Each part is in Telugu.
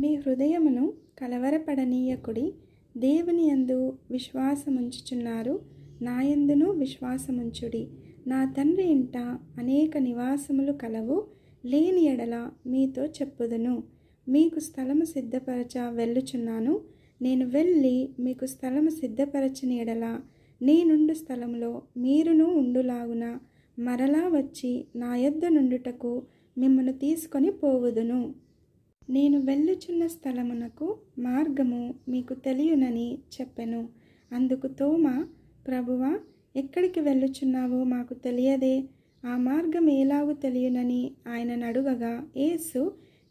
మీ హృదయమును కలవరపడనీయకుడి దేవుని యందు విశ్వాసముంచుచున్నారు. నాయందును విశ్వాసముంచుడి. నా తండ్రి ఇంట అనేక నివాసములు కలవు లేని ఎడల మీతో చెప్పుదును. మీకు స్థలము సిద్ధపరచ వెళ్ళుచున్నాను. నేను వెళ్ళి మీకు స్థలము సిద్ధపరచిన ఎడల నేనుండు స్థలంలో మీరును ఉండులాగున మరలా వచ్చి నా యొద్ద నుండుటకు మిమ్మను తీసుకొని పోవుదును. నేను వెళ్ళుచున్న స్థలమునకు మార్గము మీకు తెలియనని చెప్పెను. అందుకు తోమ ప్రభువా ఎక్కడికి వెళ్ళుచున్నావో మాకు తెలియదే. ఆ మార్గం ఎలాగూ తెలియనని ఆయన అడుగగా యేసు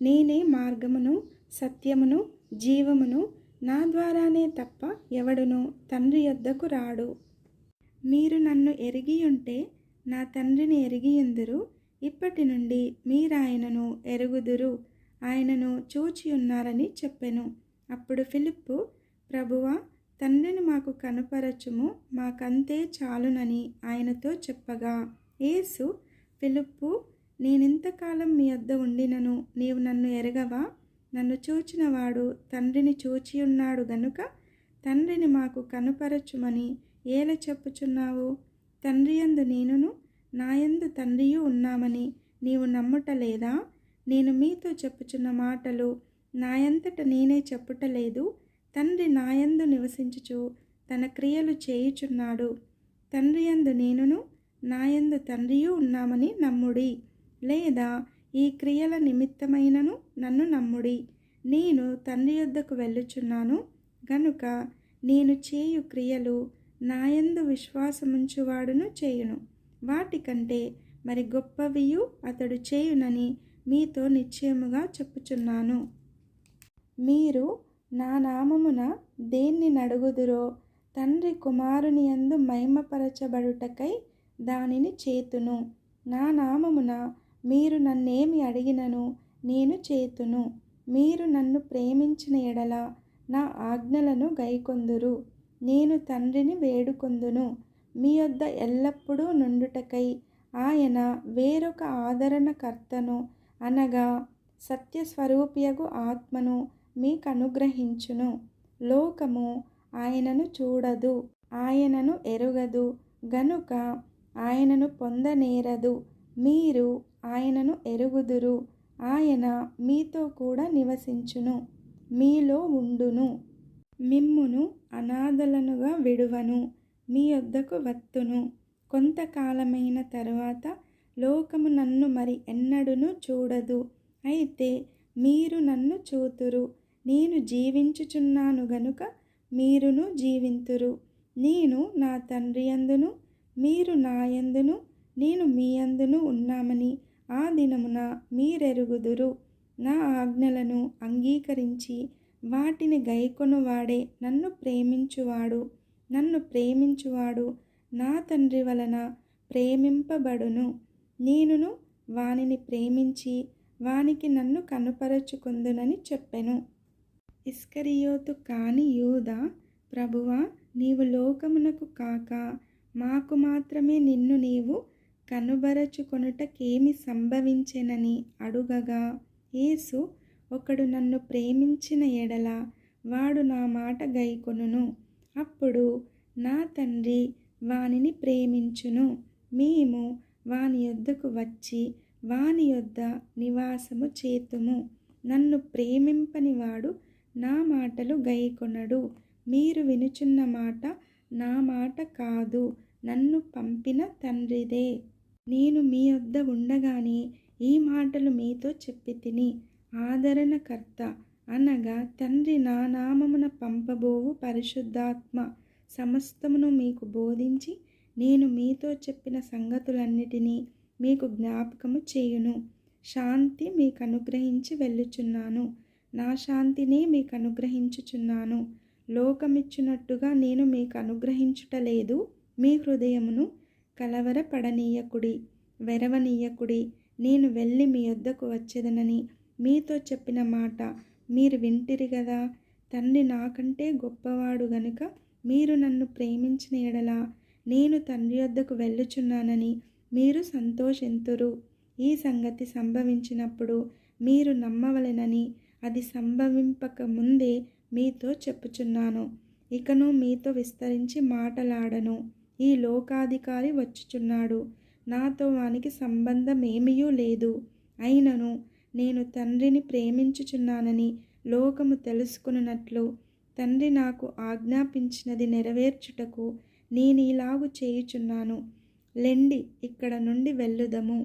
నేనే మార్గమును సత్యమును జీవమును నా ద్వారానే తప్ప ఎవడును తండ్రి యొద్దకు రాడు. మీరు నన్ను ఎరిగి ఉంటే నా తండ్రిని ఎరిగి ఎందురు ఇప్పటి నుండి మీరాయనను ఎరుగుదురు. ఆయనను చూచి ఉన్నారని చెప్పెను. అప్పుడు ఫిలిప్పు ప్రభువా తండ్రిని మాకు కనపరచుము మాకంతే చాలునని ఆయనతో చెప్పగా. యేసు ఫిలిప్పు నేనింతకాలం మీ వద్ద ఉండినను నీవు నన్ను ఎరగవా? నన్ను చూచినవాడు తండ్రిని చూచి ఉన్నాడు గనుక తండ్రిని మాకు కనుపరచుమని ఏల చెప్పుచున్నావు? తండ్రి యందు నేనును నాయందు తండ్రియు ఉన్నామని నీవు నమ్ముటలేదా నేను మీతో చెప్పుచున్న మాటలు నాయంతట నేనే చెప్పుటలేదు. తండ్రి నాయందు నివసించుచు తన క్రియలు చేయుచున్నాడు. తండ్రి యందు నేనును నాయందు తండ్రియు ఉన్నామని నమ్ముడి. లేదా ఈ క్రియల నిమిత్తమైనను నన్ను నమ్ముడి. నేను తండ్రి యొద్దకు వెళ్ళుచున్నాను. గనుక నేను చేయు క్రియలు నాయందు విశ్వాసముంచువాడును చేయును. వాటికంటే మరి గొప్పవియు అతడు చేయునని మీతో నిశ్చయముగా చెప్పుచున్నాను. మీరు నా నామమున దేన్ని నడుగుదురో తండ్రి కుమారుని యందు మహిమపరచబడుటకై దానిని చేతును. నా నామమున మీరు నన్నేమి అడిగినను నేను చేతును. మీరు నన్ను ప్రేమించిన ఎడల నా ఆజ్ఞలను గైకొందురు. నేను తండ్రిని వేడుకొందును. మీ వద్ద ఎల్లప్పుడూ నుండుటకై ఆయన వేరొక ఆదరణకర్తను అనగా సత్యస్వరూపియగు ఆత్మను మీకు అనుగ్రహించును లోకము ఆయనను చూడదు ఆయనను ఎరుగదు గనుక ఆయనను పొందనేరదు. మీరు ఆయనను ఎరుగుదురు ఆయన మీతో కూడా నివసించును మీలో ఉండును. మిమ్మును అనాథలనుగా విడువను మీ వద్దకు వత్తును. కొంతకాలమైన తరువాత లోకము నన్ను మరి ఎన్నడును చూడదు. అయితే మీరు నన్ను చూతురు. నేను జీవించుచున్నాను గనుక మీరును జీవింతురు. నేను నా తండ్రి అందును మీరు నాయందును నేను మీ అందును ఉన్నామని ఆ దినమున మీరెరుగుదురు. నా ఆజ్ఞలను అంగీకరించి వాటిని గైకొనువాడే నన్ను ప్రేమించువాడు. నన్ను ప్రేమించువాడు నా తండ్రి వలన ప్రేమింపబడును. నేనును వానిని ప్రేమించి వానికి నన్ను కనుపరచుకుందునని చెప్పెను. ఇస్కరియోతు కాని యూద ప్రభువా నీవు లోకమునకు కాక మాకు మాత్రమే నిన్ను నీవు కనుబరచుకొనుటకేమి సంభవించెనని అడుగగా యేసు ఒకడు నన్ను ప్రేమించిన ఎడల వాడు నా మాట గైకొనును. అప్పుడు నా తండ్రి వానిని ప్రేమించును. మేము వాని యొద్దకు వచ్చి వాని యొద్ద నివాసము చేతుము. నన్ను ప్రేమింపని వాడు నా మాటలు గైకొనడు. మీరు వినుచున్న మాట నా మాట కాదు. నన్ను పంపిన తండ్రిదే. నేను మీ వద్ద ఉండగానే ఈ మాటలు మీతో చెప్పి తిని ఆదరణకర్త అనగా తండ్రి నా నామమున పంపబోవు పరిశుద్ధాత్మ సమస్తమును మీకు బోధించి నేను మీతో చెప్పిన సంగతులన్నిటినీ మీకు జ్ఞాపకము చేయును. శాంతి మీకు అనుగ్రహించి వెళ్ళుచున్నాను. నా శాంతినే మీకు అనుగ్రహించుచున్నాను లోకమిచ్చినట్టుగా నేను మీకు అనుగ్రహించుటలేదు మీ హృదయమును కలవరపడనీయకుడి వెరవనీయకుడి నేను వెళ్ళి మీ వద్దకు వచ్చేదనని మీతో చెప్పిన మాట మీరు వింటిరి కదా తండ్రి నాకంటే గొప్పవాడు గనుక మీరు నన్ను ప్రేమించిన ఎడలా నేను తండ్రి వద్దకు వెళ్ళుచున్నానని మీరు సంతోషింతురు. ఈ సంగతి సంభవించినప్పుడు మీరు నమ్మవలెనని అది సంభవింపక ముందే మీతో చెప్పుచున్నాను. ఇకను మీతో విస్తరించి మాటలాడను. ఈ లోకాధికారి వచ్చుచున్నాడు. నాతో వానికి సంబంధం ఏమీయూ లేదు. అయినను నేను తండ్రిని ప్రేమించుచున్నానని లోకము తెలుసుకున్నట్లు తండ్రి నాకు ఆజ్ఞాపించినది నెరవేర్చుటకు నేను ఇలాగు చేయుచున్నాను. లెండి ఇక్కడ నుండి వెళ్ళుదము.